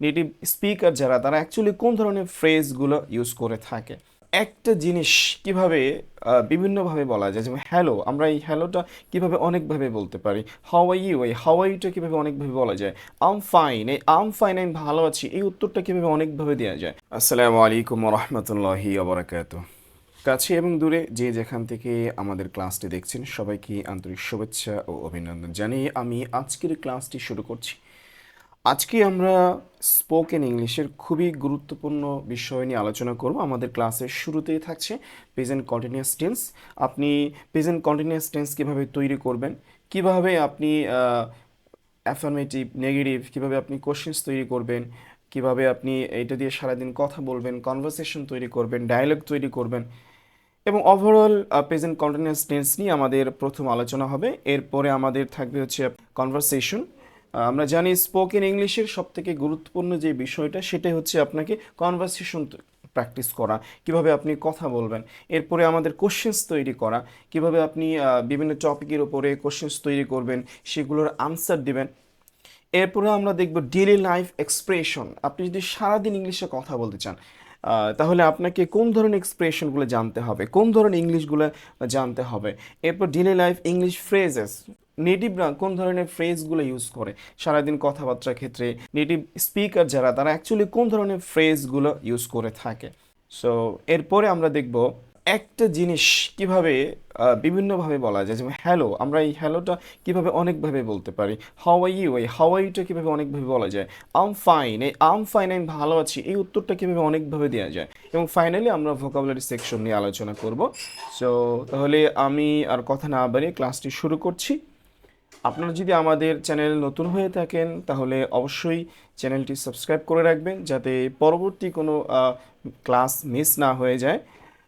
Native speaker যারা, তারা actually কোন ধরনের ফ্রেজগুলো ইউজ করে থাকে? একটা জিনিস কীভাবে বিভিন্নভাবে বলা যায়, যেমন হ্যালো আমরা এই হ্যালোটা কীভাবে অনেকভাবে বলতে পারি? হাও আর ইউ এই হাও আর ইউটা কীভাবে অনেকভাবে বলা যায়? আম ফাইন এই আম ফাইন আমি ভালো আছি, এই উত্তরটা কীভাবে অনেকভাবে দেওয়া যায়? আসসালামু আলাইকুম রহমতুল্লাহি আবরাকাত কাছে এবং দূরে যে যেখান থেকে আমাদের ক্লাসটি দেখছেন, সবাইকে আন্তরিক শুভেচ্ছা ও অভিনন্দন জানিয়ে আমি আজকের ক্লাসটি শুরু করছি। আজকে আমরা স্পোকেন ইংলিশের খুবই গুরুত্বপূর্ণ বিষয় নিয়ে আলোচনা করব। আমাদের ক্লাসের শুরুতেই থাকছে প্রেজেন্ট কন্টিনিউয়াস টেন্স। আপনি প্রেজেন্ট কন্টিনিউয়াস টেন্স কীভাবে তৈরি করবেন? কীভাবে আপনি অ্যাফার্মেটিভ নেগেটিভ কীভাবে আপনি কোশ্চেন্স তৈরি করবেন? কীভাবে আপনি এটা দিয়ে সারাদিন কথা বলবেন কনভারসেশন তৈরি করবেন ডায়ালগ তৈরি করবেন? এবং ওভারঅল প্রেজেন্ট কন্টিনিউয়াস টেন্স নিয়ে আমাদের প্রথম আলোচনা হবে। এরপরে আমাদের থাকবে হচ্ছে কনভারসেশন আমরা জানি স্পোকেন ইংলিশের সব থেকে গুরুত্বপূর্ণ যে বিষয়টা, সেটাই হচ্ছে আপনাকে কনভারসেশন প্র্যাকটিস করা, কীভাবে আপনি কথা বলবেন, এরপরে আমাদের কোশ্চেন্স তৈরি করা, কীভাবে আপনি বিভিন্ন টপিকের উপরে কোশ্চেন্স তৈরি করবেন, সেগুলোর আনসার দিবেন। এরপরে আমরা দেখব ডেলি লাইফ এক্সপ্রেশন আপনি যদি সারাদিন ইংলিশে কথা বলতে চান তাহলে আপনাকে কোন ধরনের এক্সপ্রেশনগুলো জানতে হবে, কোন ধরনের ইংলিশগুলো জানতে হবে? এরপর ডেইলি লাইফ ইংলিশ ফ্রেজেস নেটিভরা কোন ধরনের ফ্রেজগুলো ইউজ করে, সারাদিন কথাবার্তার ক্ষেত্রে নেটিভ স্পিকার যারা, তারা অ্যাকচুয়ালি কোন ধরনের ফ্রেজগুলো ইউজ করে থাকে। সো এরপরে আমরা দেখব একটা জিনিস কীভাবে বিভিন্নভাবে বলা যায়। যেমন হ্যালো আমরা এই হ্যালোটা কীভাবে অনেকভাবে বলতে পারি? হাও আর ইউ এই হাও আর ইউটা কীভাবে অনেকভাবে বলা যায়? আম ফাইন এই আম ফাইন আমি ভালো আছি। এই উত্তরটা কীভাবে অনেকভাবে দেওয়া যায়। এবং ফাইনালি আমরা ভোকাবুলারি সেকশন নিয়ে আলোচনা করব। সো তাহলে আমি আর কথা না বাড়িয়ে ক্লাসটি শুরু করছি। আপনারা যদি আমাদের চ্যানেল নতুন হয়ে থাকেন, তাহলে অবশ্যই চ্যানেলটি সাবস্ক্রাইব করে রাখবেন, যাতে পরবর্তী কোনো ক্লাস মিস না হয়ে যায়।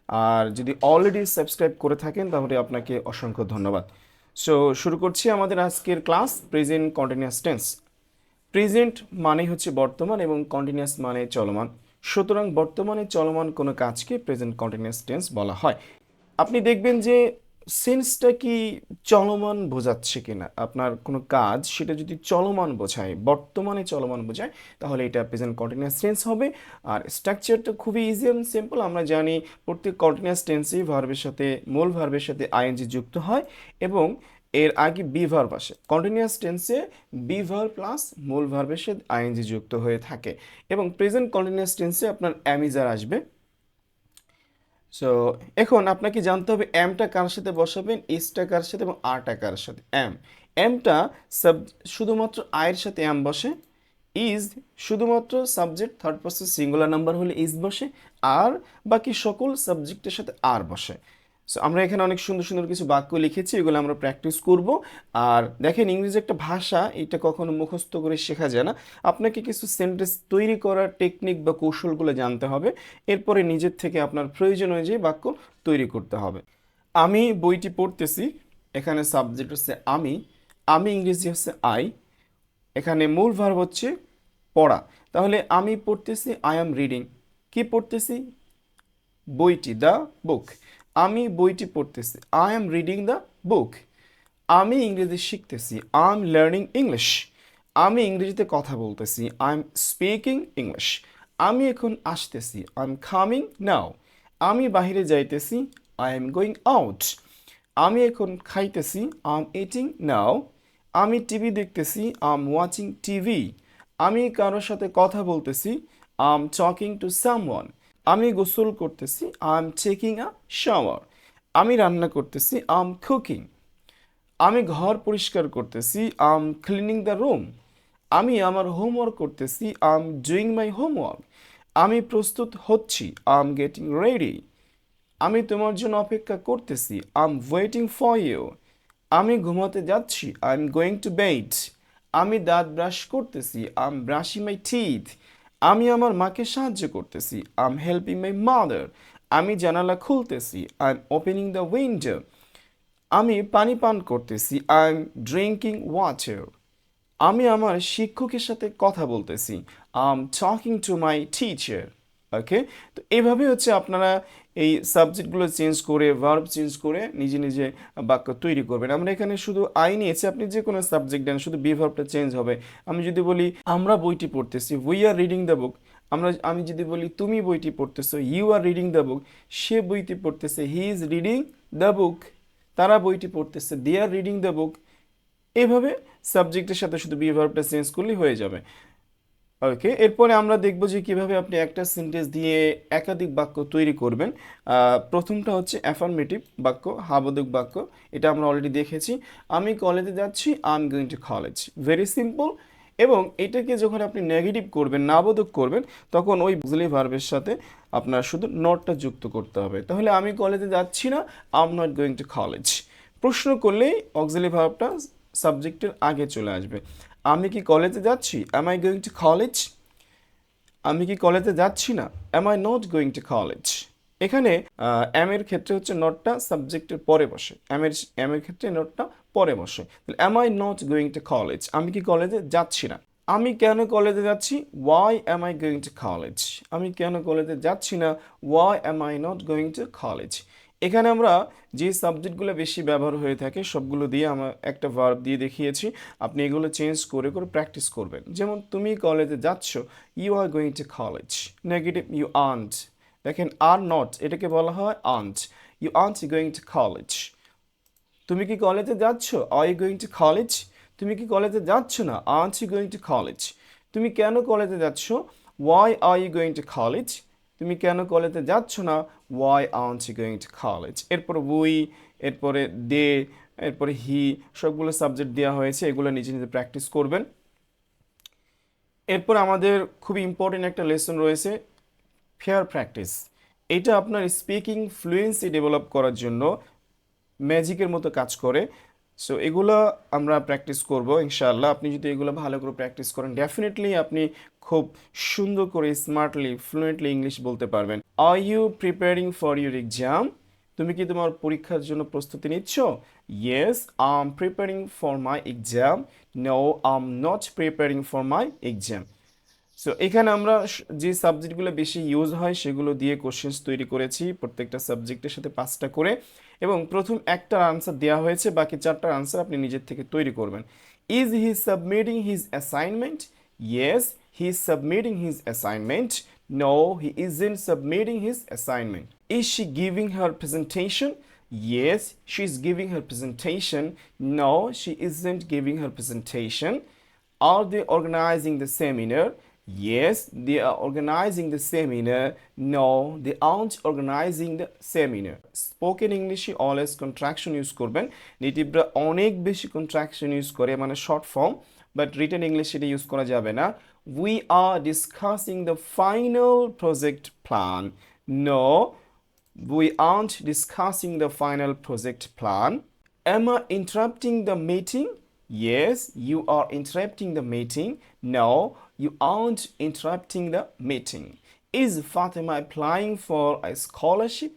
আর যদি অলরেডি সাবস্ক্রাইব করে থাকেন, তাহলে আপনাকে অসংখ্য ধন্যবাদ। সো, শুরু করছি আমাদের আজকের class, present continuous tense. Present মানে হচ্ছে বর্তমান এবং কন্টিনিউয়াস মানে চলমান। সুতরাং বর্তমানে চলমান কোনো কাজকে প্রেজেন্ট কন্টিনিউয়াস টেন্স বলা হয়। আপনি দেখবেন যে সেন্সটা কি চলমান বোঝাচ্ছে কিনা? আপনার কোনো কাজ সেটা যদি চলমান বোঝায়, বর্তমানে চলমান বোঝায়, তাহলে এটা প্রেজেন্ট কন্টিনিউয়াস টেন্স হবে। আর স্ট্রাকচারটা খুবই ইজি অ্যান্ড সিম্পল আমরা জানি প্রত্যেক কন্টিনিউয়াস টেন্সেই ভার্বের সাথে, মূল ভার্বের সাথে আইএনজি যুক্ত হয় এবং এর আগে বি ভার্ব আসে। কন্টিনিউয়াস টেন্সে বি ভার্ব প্লাস মূল ভার্বের সাথে আইএনজি যুক্ত হয়ে থাকে এবং প্রেজেন্ট কন্টিনিউয়াস টেন্সে আপনার অ্যামিজার আসবে। সো এখন আপনাকে জানতে হবে এমটা কার সাথে বসাবেন? এসটা কার সাথে এবং আরটা কার সাথে? এম এমটা সাব শুধুমাত্র আয়ের সাথে এম বসে। ইজ শুধুমাত্র subject third person singular number হলে ইজ বসে। আর বাকি সকল সাবজেক্টের সাথে আর বসে। সো আমরা এখানে অনেক সুন্দর সুন্দর কিছু বাক্য লিখেছি, এগুলো আমরা প্র্যাকটিস করব। আর দেখেন ইংরেজি একটা ভাষা, এটা কখনো মুখস্থ করে শেখা যায় না। আপনাকে কিছু সেন্টেন্স তৈরি করার টেকনিক বা কৌশলগুলো জানতে হবে। এরপরে নিজের থেকে আপনার প্রয়োজন অনুযায়ী বাক্য তৈরি করতে হবে। আমি বইটি পড়তেছি, এখানে সাবজেক্ট হচ্ছে আমি। আমি ইংরেজি হচ্ছে আই এখানে মূল ভার্ব হচ্ছে পড়া। তাহলে আমি পড়তেছি আই অ্যাম রিডিং কি পড়তেছি? বইটি দ্য বুক আমি বইটি পড়তেছি। I am reading the book আমি ইংরেজি শিখতেছি। আই এম লার্নিং ইংলিশ আমি ইংরেজিতে কথা বলতেছি। আই এম স্পিকিং ইংলিশ আমি এখন আসতেছি। আই এম কামিং নাও আমি বাইরে যাইতেছি। আই এম গোয়িং আউট আমি এখন খাইতেছি। আই এম ইটিং নাও আমি টিভি দেখতেছি। I am watching TV. আমি কারোর সাথে কথা বলতেছি। I am talking to someone আমি গোসল করতেছি I am taking a shower আমি রান্না করতেছি আই এম কুকিং আমি ঘর পরিষ্কার করতেছি I am cleaning the room আমি আমার হোমওয়ার্ক করতেছি I am doing my homework আমি প্রস্তুত হচ্ছি আই এম গেটিং রেডি আমি তোমার জন্য অপেক্ষা করতেছি I am waiting for you আমি ঘুমাতে যাচ্ছি I am going to bed আমি দাঁত ব্রাশ করতেছি I am brushing my teeth আমি আমার মাকে সাহায্য করতেছি। I am helping my mother আমি জানালা খুলতেছি। I am opening the window আমি পানি পান করতেছি। আই এম ড্রিঙ্কিং ওয়াটার আমি আমার শিক্ষকের সাথে কথা বলতেছি। I am talking to my teacher okay তো এইভাবে হচ্ছে আপনারা এই সাবজেক্টগুলো চেঞ্জ করে, ভার্ব চেঞ্জ করে নিজে নিজে বাক্য তৈরি করবেন। আমরা এখানে শুধু আই নিয়েছি, আপনি যে কোনো সাবজেক্ট দেন শুধু বি চেঞ্জ হবে। আমি যদি বলি, আমরা বইটি পড়তেছি we are reading the book আমরা, আমি যদি বলি, তুমি বইটি পড়তেছো you are reading the book সে বইটি পড়তেছে he is reading the book তারা বইটি পড়তেছে they are reading the book এভাবে সাবজেক্টের সাথে শুধু বি ভার্বটা চেঞ্জ করলেই হয়ে যাবে। ওকে এরপরে আমরা দেখব যে কীভাবে আপনি একটা সেন্টেন্স দিয়ে একাধিক বাক্য তৈরি করবেন। প্রথমটা হচ্ছে অ্যাফার্মেটিভ বাক্য হাবোধক বাক্য, এটা আমরা অলরেডি দেখেছি। আমি কলেজে যাচ্ছি I am going to college very simple এবং এটাকে যখন আপনি নেগেটিভ করবেন নাবোধক করবেন, তখন ওই বুঝলি ভার্বের সাথে আপনার শুধু নটটা যুক্ত করতে হবে। তাহলে আমি কলেজে যাচ্ছি না I am not going to college প্রশ্ন করলেই অক্সিলি ভার্বটা সাবজেক্টের আগে চলে আসবে। আমি কি কলেজে যাচ্ছি? Am I going to college আমি কি কলেজে যাচ্ছি না? Am I not going to college এখানে এম এর ক্ষেত্রে হচ্ছে নটটা সাবজেক্টের পরে বসে। এম এর এম এর ক্ষেত্রে নটটা পরে বসে। তাহলে am I not going to college আমি কি কলেজে যাচ্ছি না? আমি কেন কলেজে যাচ্ছি? Why am I going to college আমি কেন কলেজে যাচ্ছি না? Why am I not going to college এখানে আমরা যে সাবজেক্টগুলো বেশি ব্যবহার হয়ে থাকে, সবগুলো দিয়ে আমরা একটা ভার্ব দিয়ে দেখিয়েছি। আপনি এগুলো চেঞ্জ করে করে প্র্যাকটিস করবেন। যেমন, তুমি কলেজে যাচ্ছ you are going to college negative you aren't দেখেন আর নট এটাকে বলা হয় aren't you aren't going to college তুমি কি কলেজে যাচ্ছ? Are you going to college তুমি কি কলেজে যাচ্ছ না? Aren't you going to college তুমি কেন কলেজে যাচ্ছ? Why are you going to college তুমি কেন কলেজে যাচ্ছ না? Why aren't you going to college এরপর উই এরপরে দে এরপরে হি সবগুলো সাবজেক্ট দেওয়া হয়েছে, এগুলো নিজে নিজে প্র্যাকটিস করবেন। এরপর আমাদের খুবই ইম্পর্টেন্ট একটা লেসন রয়েছে ফেয়ার প্র্যাকটিস এটা আপনার স্পিকিং ফ্লুয়েন্সি ডেভেলপ করার জন্য ম্যাজিকের মতো কাজ করে। সো এগুলো আমরা প্র্যাকটিস করব, ইনশাআল্লাহ। আপনি যদি এগুলো ভালো করে প্র্যাকটিস করেন ডেফিনেটলি আপনি খুব সুন্দর করে স্মার্টলি ফ্লুয়েন্টলি ইংলিশ বলতে পারবেন। Are you preparing for your exam তুমি কি তোমার পরীক্ষার জন্য প্রস্তুতি নিচ্ছ? Yes I am preparing for my exam no I am not preparing for my exam so এখানে আমরা যে সাবজেক্টগুলো বেশি ইউজ হয় সেগুলো দিয়ে কোশ্চেন্স তৈরি করেছি প্রত্যেকটা সাবজেক্টের সাথে পাঁচটা করে। এবং প্রথম একটার আনসার দেওয়া হয়েছে বাকি চারটার আনসার আপনি নিজের থেকে তৈরি করবেন। Is he submitting his assignment yes he is submitting his assignment no he isn't submitting his assignment is she giving her presentation yes Yes, she's giving her presentation. No, she isn't giving her presentation are they organizing the seminar? Yes, they are organizing the seminar. No, they aren't organizing the seminar. Spoken English always contraction use করবেন নেটিভরা অনেক বেশি contraction use করে মানে short form but written English এটা use করা যাবে না we are discussing the final project plan no we aren't discussing the final project plan. Am I interrupting the meeting? Yes, you are interrupting the meeting. No, you aren't interrupting the meeting. Is Fatima applying for a scholarship?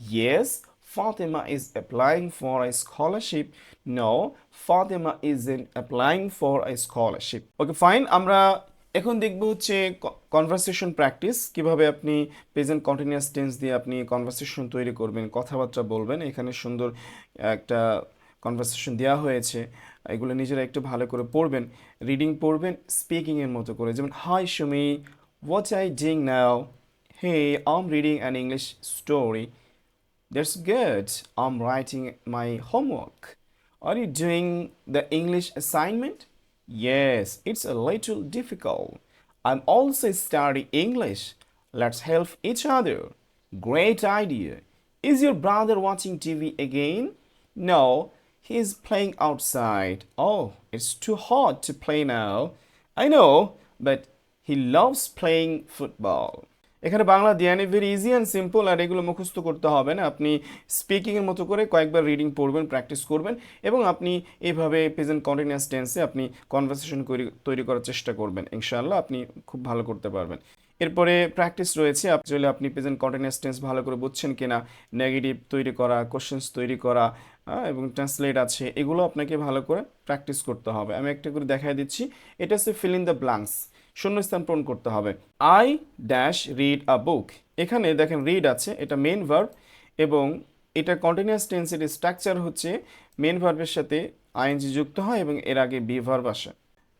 Yes, Fatima is applying for a scholarship. No, Fatima isn't applying for a scholarship. Okay, fine. আমরা এখন দেখব হচ্ছে conversation practice কীভাবে আপনি present continuous tense দিয়ে আপনি conversation তৈরি করবেন কথাবার্তা বলবেন এখানে সুন্দর একটা কনভারসেশন দেওয়া হয়েছে এগুলো নিজেরা একটু ভালো করে পড়বেন রিডিং পড়বেন স্পিকিংয়ের মতো করে যেমন hi Sumi what I doing now hey I'm reading an English story That's good. I'm writing my homework. Are you doing the English assignment? Yes, it's a little difficult. I'm also studying English. Let's help each other. Great idea. Is your brother watching TV again? No, he's playing outside. Oh, it's too hot to play now. I know, but he loves playing football. এখানে বাংলা দিয়ানি very easy and simple আর এগুলো মুখস্থ করতে হবে না আপনি স্পিকিংয়ের মতো করে কয়েকবার রিডিং পড়বেন প্র্যাকটিস করবেন এবং আপনি এইভাবে প্রেজেন্ট কন্টিনিউয়াস টেন্সে আপনি কনভারসেশন তৈরি করার চেষ্টা করবেন ইনশাআল্লাহ আপনি খুব ভালো করতে পারবেন এরপরে প্র্যাকটিস রয়েছে। আসলে আপনি প্রেজেন্ট কন্টিনিউয়াস টেন্স ভালো করে বুঝছেন কিনা নেগেটিভ তৈরি করা কোশ্চেন্স তৈরি করা এবং ট্রান্সলেট আছে, এগুলো আপনাকে ভালো করে প্র্যাকটিস করতে হবে। আমি একটা করে দেখাই দিচ্ছি। এটা হচ্ছে ফিল ইন দ্য ব্লাঙ্কস শূন্যস্থান পূরণ করতে হবে। I dash read a book এখানে দেখেন রিড আছে, এটা মেন ভার্ব এবং এটা কন্টিনিউয়াস টেন্সের স্ট্রাকচার হচ্ছে মেন ভার্বের সাথে আইএনজি যুক্ত হয় এবং এর আগে বি ভার্ব আসে।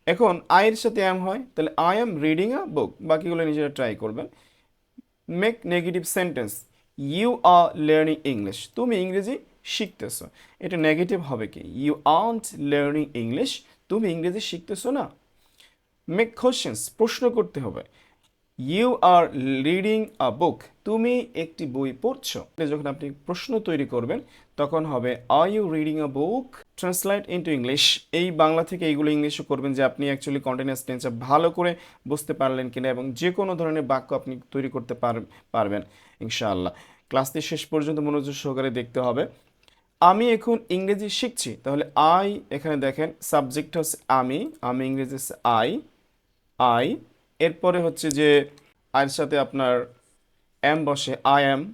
এখন আয়ের সাথে অ্যাম হয়, তাহলে I am reading a book বাকিগুলো নিজেরা ট্রাই করবেন। Make negative sentence you are learning English তুমি ইংরেজি শিখতেছো। এটা নেগেটিভ হবে কি? ইউ আন্ট লার্নিং ইংলিশ তুমি ইংরেজি শিখতেছো না। মেক কোশ্চেন্স প্রশ্ন করতে হবে। You are reading a book তুমি একটি বই পড়ছো। যখন আপনি প্রশ্ন তৈরি করবেন, তখন হবে are you reading a book translate into English এই বাংলা থেকে এইগুলো ইংলিশও করবেন যে আপনি অ্যাকচুয়ালি কন্টিনিউয়াস টেন্সে ভালো করে বুঝতে পারলেন কিনা এবং যে কোনো ধরনের বাক্য আপনি তৈরি করতে পার- পারবেন, ইনশাআল্লাহ। ক্লাসটি শেষ পর্যন্ত মনোযোগ সহকারে দেখতে হবে। আমি এখন ইংরেজি শিখছি। তাহলে আই এখানে দেখেন সাবজেক্ট হচ্ছে আমি আমি ইংরেজি আই আই এরপরে হচ্ছে যে আয়ের সাথে আপনার এম বসে, আই এম।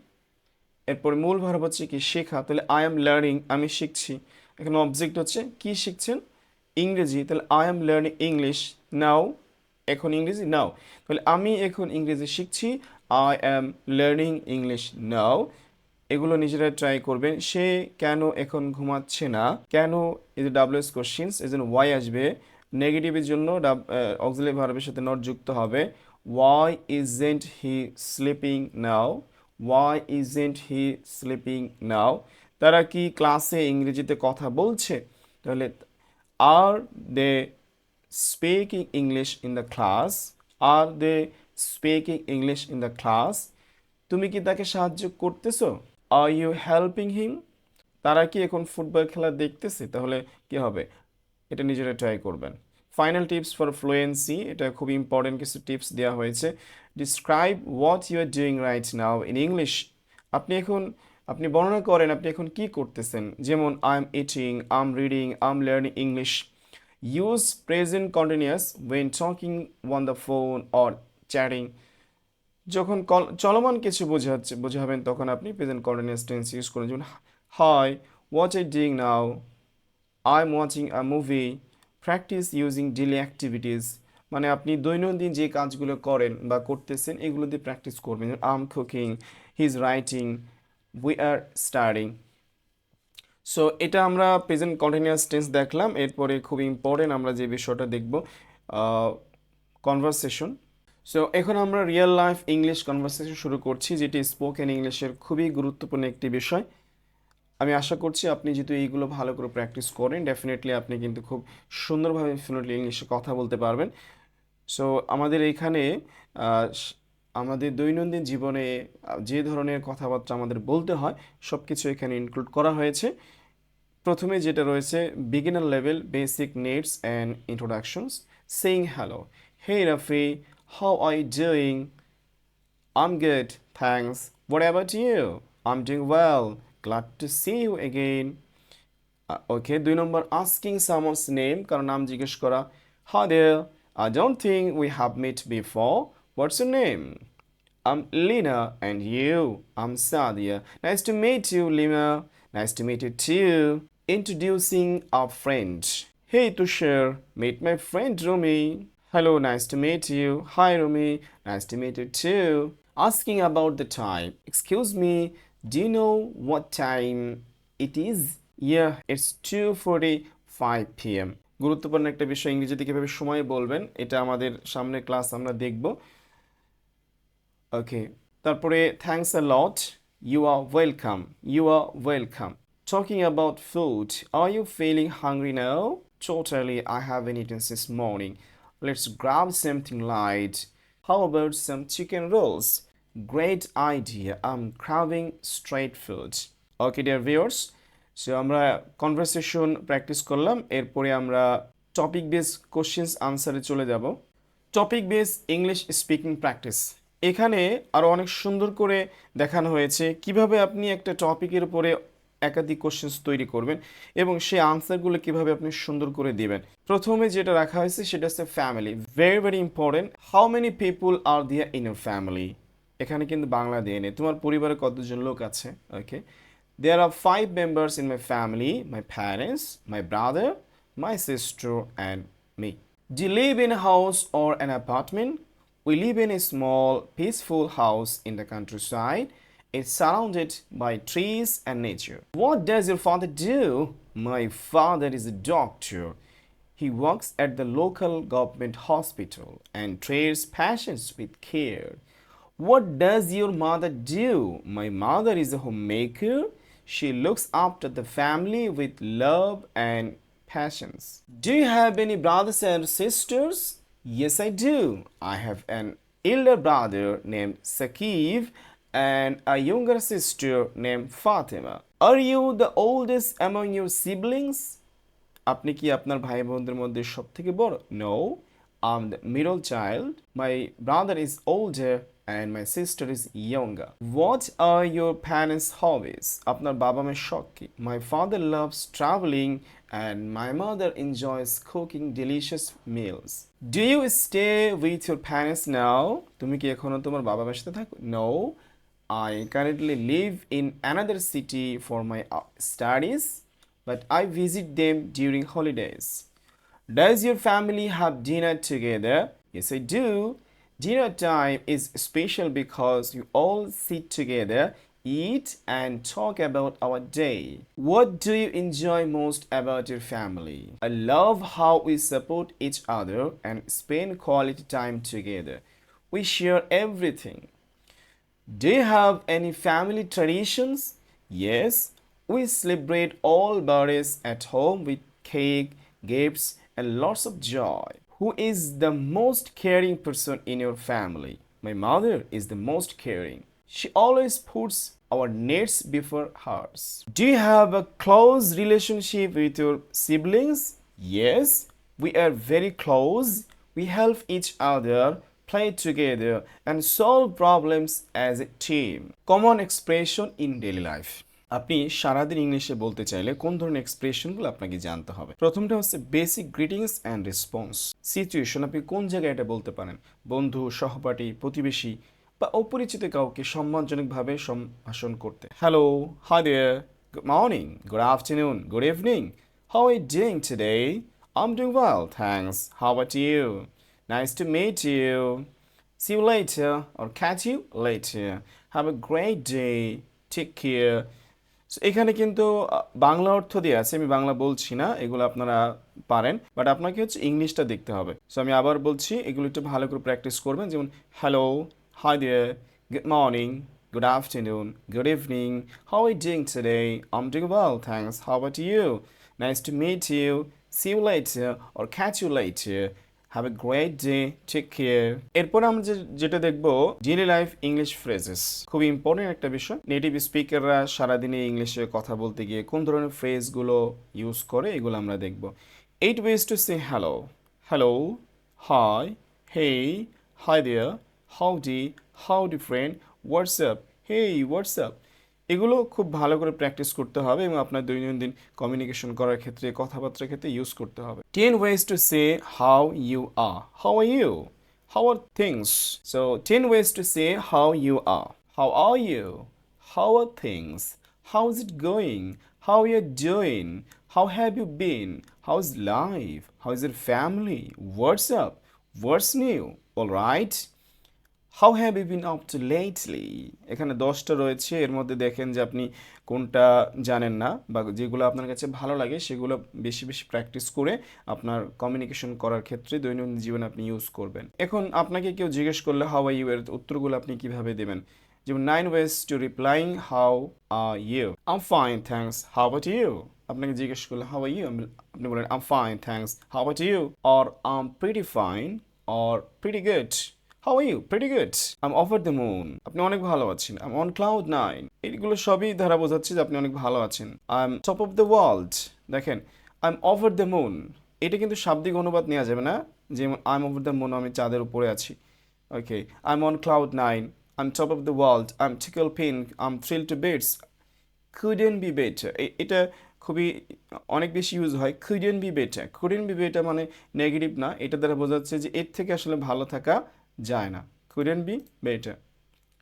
এরপরে মূল ভার্ব হচ্ছে কি, শেখা। তাহলে আই এম লার্নিং, আমি শিখছি। এখানে অবজেক্ট হচ্ছে, কি শিখছেন? ইংরেজি। তাহলে I am learning English. Now, এখন ইংরেজি, নাও। তাহলে আমি এখন ইংরেজি শিখছি, I am learning English. Now, এগুলো নিজেরা ট্রাই করবেন। সে কেন এখন ঘুমাচ্ছে না? কেন এই যে ডাব্লিউএস কোশ্চিনস এই জন্য ওয়াই আসবে? নেগেটিভের জন্য অক্সিলারি ভার্বের সাথে নট যুক্ত হবে। Why isn't he sleeping now why isn't he sleeping now তারা কি ক্লাসে ইংরেজিতে কথা বলছে? তাহলে are they speaking English in the class are they speaking English in the class তুমি কি তাকে সাহায্য করতেছো? আর ইউ হেল্পিং হিম তারা কি এখন ফুটবল খেলা দেখতেছে? তাহলে কি হবে? এটা নিজেরা ট্রাই করবেন। ফাইনাল টিপস ফর ফ্লুয়েন্সি এটা খুব ইম্পর্টেন্ট কিছু টিপস দেওয়া হয়েছে। Describe what you are doing right now in English আপনি এখন, আপনি বর্ণনা করেন আপনি এখন কি করতেছেন। যেমন I am eating I am reading I am learning English use present continuous when talking on the phone or chatting যখন কল- চলমান কিছু বোঝাচ্ছে, বোঝাবেন, তখন আপনি প্রেজেন্ট কন্টিনিউয়াস টেন্স ইউজ করুন। যেমন hi what I doing now I am watching a movie practice using daily activities মানে আপনি দৈনন্দিন যে কাজগুলো করেন বা করতেছেন, এগুলো দিয়ে প্র্যাকটিস করবেন। I'm cooking he's writing we are studying so এটা আমরা প্রেজেন্ট কন্টিনিউয়াস টেন্স দেখলাম। এরপরে খুব ইম্পর্টেন্ট আমরা যে বিষয়টা দেখব কনভারসেশন সো এখন আমরা রিয়েল লাইফ ইংলিশ কনভারসেশন শুরু করছি, যেটি স্পোকেন ইংলিশের খুবই গুরুত্বপূর্ণ একটি বিষয়। আমি আশা করছি আপনি যেহেতু এইগুলো ভালো করে প্র্যাকটিস করেন ডেফিনেটলি আপনি কিন্তু খুব সুন্দরভাবে ফ্লুয়েন্টলি ইংলিশে কথা বলতে পারবেন সো আমাদের এইখানে আমাদের দৈনন্দিন জীবনে যে ধরনের কথাবার্তা আমাদের বলতে হয় সব কিছু এখানে ইনক্লুড করা হয়েছে প্রথমে যেটা রয়েছে beginner level basic needs and introductions saying hello hey Rafi how I you doing I'm good, thanks. What about you? I'm doing well. Glad to see you again. Okay দুই নম্বর আস্কিং সামন্স নেম কারণ নাম জিজ্ঞেস করা Hi there. I don't think we have met before. What's your name? I'm Lina, and you? I'm Sadia. Nice to meet you, Lina. Nice to meet you too. Introducing our friend. Hey, Tushar. Meet my friend Rumi. Hello, nice to meet you. Hi, Rumi. Nice to meet you too. Asking about the time. Excuse me, do you know what time it is? Yeah, it's 2:45 p.m. গুরুত্বপূর্ণ একটা বিষয় ইংরেজিতে কীভাবে সময় বলবেন এটা আমাদের সামনে ক্লাস আমরা দেখব। ওকে তারপরে thanks a lot you are welcome you are welcome talking about food are you feeling hungry now totally I have eaten since morning. Let's grab something light. How about some chicken rolls? Great idea. I'm craving straight food okay, dear viewers so আমরা conversation practice করলাম, এরপরে আমরা topic base questions আনসারে চলে যাব। Topic base English speaking practice এখানে আরও অনেক সুন্দর করে দেখানো হয়েছে কীভাবে আপনি একটা টপিকের উপরে একাধিক কোশ্চেন্স তৈরি করবেন এবং সেই আনসারগুলো কীভাবে আপনি সুন্দর করে দিবেন। প্রথমে যেটা রাখা হয়েছে সেটা হচ্ছে family very very important how many people are there in family এখানে কিন্তু বাংলা দিয়ে নেই তোমার পরিবারে কতজন লোক আছে ওকে are five members in my family my parents, my brother, my sister, and me. Do you live in a house or an apartment? We live in a small, peaceful house in the countryside. It's surrounded by trees and nature. What does your father do? My father is a doctor. He works at the local government hospital and treats patients with care. What does your mother do? My mother is a homemaker. She looks after the family with love and passions. Do you have any brothers and sisters? Yes, I do. I have an elder brother named Sakiv and a younger sister named Fatima. Are you the oldest among your siblings? আপনি কি আপনার ভাই বোনদের মধ্যে সব থেকে বড় no I the middle child my brother is older and my sister is younger what are your parents hobbies আপনার বাবা মায়ের শখ কি? My father loves travelling and my mother enjoys cooking delicious meals do you stay with your parents now তুমি কি এখনও তোমার বাবা মায়ের সাথে থাকো? No I currently live in another city for my uh, studies, but I visit them during holidays. Does your family have dinner together? Yes, I do. Dinner time is special because you all sit together, eat, and talk about our day. What do you enjoy most about your family? I love how we support each other and spend quality time together. We share everything. Do you have any family traditions? Yes, we celebrate all birthdays at home with cake, gifts, and lots of joy. Who is the most caring person in your family? My mother is the most caring. She always puts our needs before hers. Do you have a close relationship with your siblings? Yes, we are very close. We help each other play together and solve problems as a team. Common expression in daily life. আপনি সারাদিন ইংলিশে বলতে চাইলে কোন ধরনের এক্সপ্রেশনগুলো আপনাকে জানতে হবে প্রথমটা হচ্ছে basic greetings and response situation আপনি কোন জায়গায় এটা বলতে পারেন বন্ধু সহপাঠী প্রতিবেশী বা অপরিচিত কাউকে সম্মানজনকভাবে সম্ভাষণ করতে hello hi there good morning good afternoon good evening how are doing today I'm doing well, thanks. How about you? Nice to meet you. See you later or catch you later. Have a great day. Take care. এখানে কিন্তু বাংলা অর্থ দিয়ে আছে, আমি বাংলা বলছি না, এগুলো আপনারা পারেন বাট আপনাকে হচ্ছে ইংলিশটা দেখতে হবে। সো আমি আবার বলছি, এগুলো একটু ভালো করে প্র্যাকটিস করবেন, যেমন hello hi there good morning good afternoon good evening how you doing today I'm doing well thanks how are you nice to meet you see you later you or catch you later Have a great day. Take care. এরপর আমরা যেটা দেখব daily life English phrases খুবই important একটা বিষয়। Native স্পিকাররা সারাদিনে ইংলিশে কথা বলতে গিয়ে কোন ধরনের ফ্রেজগুলো ইউজ করে, এগুলো আমরা দেখব। Eight ways to say hello hello hi hey hi there howdy howdy friend what's up hey what's up এগুলো খুব ভালো করে প্র্যাকটিস করতে হবে এবং আপনার দৈনন্দিন কমিউনিকেশন করার ক্ষেত্রে, কথাবার্তার ক্ষেত্রে ইউজ করতে হবে। Ten ways to say how you are how are you how are things so ten ways to say how you are how are you how are things how is it going how are you doing how have you been how is life how is your family what's up what's new all right how have you been up to lately এখানে দশটা রয়েছে। এর মধ্যে দেখেন যে আপনি কোনটা জানেন না বা যেগুলো আপনার কাছে ভালো লাগে সেগুলো বেশি বেশি প্র্যাকটিস করে আপনার কমিউনিকেশন করার ক্ষেত্রে দৈনন্দিন জীবনে আপনি ইউজ করবেন। এখন আপনাকে কেউ জিজ্ঞেস করলে হাউ আর ইউ এর উত্তরগুলো আপনি কীভাবে দেবেন? যেমন nine ways to replying how are you I'm fine thanks how about you আপনাকে জিজ্ঞেস করলে হাউ আর ইউ আপনি বলেন I'm fine thanks how about you or I'm pretty fine or pretty good how you pretty good I'm over the moon আপনি অনেক ভালো আছেন। I'm on cloud nine এইগুলো সবই ধারা বোঝাচ্ছে যে আপনি অনেক ভালো আছেন। I am top of the world দেখেন I am over the moon এটা কিন্তু শাব্দিক অনুবাদ নেওয়া যাবে না। যেমন I am over the moon আমি চাঁদের উপরে আছি। Okay I am on cloud nine I am top of the world I am tickled pink I am thrilled to bits be better. এ- এটা খুবই অনেক বেশি ইউজ হয়। Couldn't be better. Couldn't be better মানে নেগেটিভ না। এটা দ্বারা বোঝাচ্ছে যে এর থেকে আসলে ভালো থাকা যায় না। Couldn't be better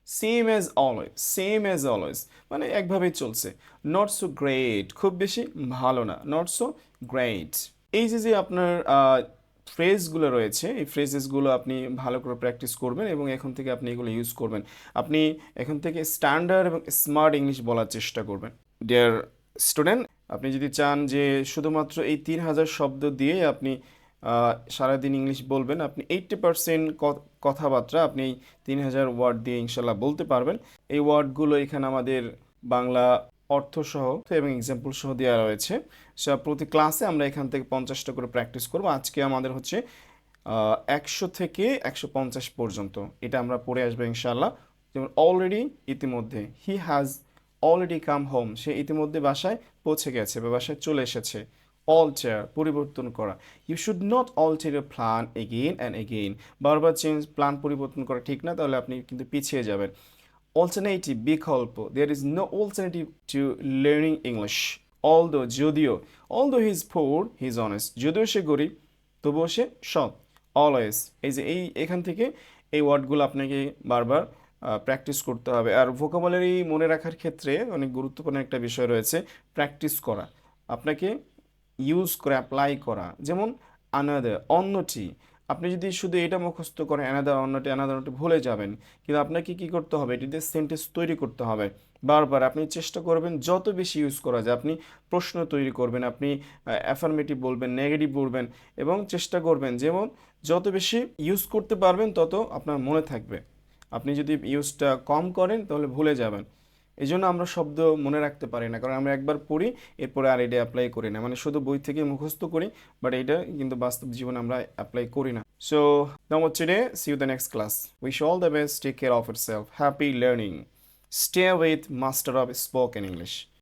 same as always same as always মানে একভাবেই চলছে। নট সো গ্রেট খুব বেশি ভালো না। নট সো গ্রেট এই যে যে আপনার ফ্রেজগুলো রয়েছে, এই ফ্রেজেসগুলো আপনি ভালো করে প্র্যাকটিস করবেন এবং এখন থেকে আপনি এগুলো ইউজ করবেন। আপনি এখন থেকে স্ট্যান্ডার্ড এবং স্মার্ট ইংলিশ বলার চেষ্টা করবেন। ডিয়ার স্টুডেন্ট আপনি যদি চান যে, শুধুমাত্র এই তিন হাজার শব্দ দিয়ে আপনি সারাদিন ইংলিশ বলবেন, আপনি এইট্টি পারসেন্ট কথাবার্তা আপনি তিন হাজার ওয়ার্ড দিয়ে ইনশাল্লাহ বলতে পারবেন। এই ওয়ার্ডগুলো এখানে আমাদের বাংলা অর্থ সহ এবং এক্সাম্পল সহ দেওয়া রয়েছে। প্রতি ক্লাসে আমরা এখান থেকে পঞ্চাশটা করে প্র্যাকটিস করব। আজকে আমাদের হচ্ছে একশো থেকে একশো পঞ্চাশ পর্যন্ত এটা আমরা পড়ে আসব ইনশাল্লাহ। যেমন অলরেডি ইতিমধ্যে he has already come home সে ইতিমধ্যে বাসায় পৌঁছে গেছে বা বাসায় চলে এসেছে। অলটার পরিবর্তন করা। You should not alter your plan again and again বারবার চেঞ্জ প্ল্যান পরিবর্তন করা ঠিক না, তাহলে আপনি কিন্তু পিছিয়ে যাবেন। অল্টারনেটিভ বিকল্প। There is no alternative to learning English although যদিও although he's poor he's honest যদিও সে গরিব, তবুও সে সৎ। অলওয়েজ এই যে এই, এখান থেকে এই ওয়ার্ডগুলো আপনাকে বারবার প্র্যাকটিস করতে হবে। আর ভোকাবুলারি মনে রাখার ক্ষেত্রে অনেক গুরুত্বপূর্ণ একটা বিষয় রয়েছে প্র্যাকটিস করা। আপনাকে ইউজ করে অ্যাপ্লাই করা। যেমন আনাদার অন্যটি। আপনি যদি শুধু এটা মুখস্থ করেন অ্যানাদার অন্যটি অ্যানাদার অন্যটি ভুলে যাবেন, কিন্তু আপনাকে কি করতে হবে? এটিতে সেন্টেন্স তৈরি করতে হবে। বারবার আপনি চেষ্টা করবেন যত বেশি ইউজ করা যায়, আপনি প্রশ্ন তৈরি করবেন, আপনি অ্যাফার্মেটিভ বলবেন নেগেটিভ বলবেন, এবং চেষ্টা করবেন যেমন যত বেশি ইউজ করতে পারবেন, তত আপনার মনে থাকবে। আপনি যদি ইউজটা কম করেন, তাহলে ভুলে যাবেন। এই জন্য আমরা শব্দ মনে রাখতে পারি না। কারণ আমরা একবার পড়ি, এরপরে আর এটা অ্যাপ্লাই করি না। মানে শুধু বই থেকে মুখস্থ করি বাট এটা কিন্তু বাস্তব জীবনে আমরা অ্যাপ্লাই করি না। সো নাম হচ্ছে day see you the next class wish all the best take care of it self happy learning stay with master of spoken English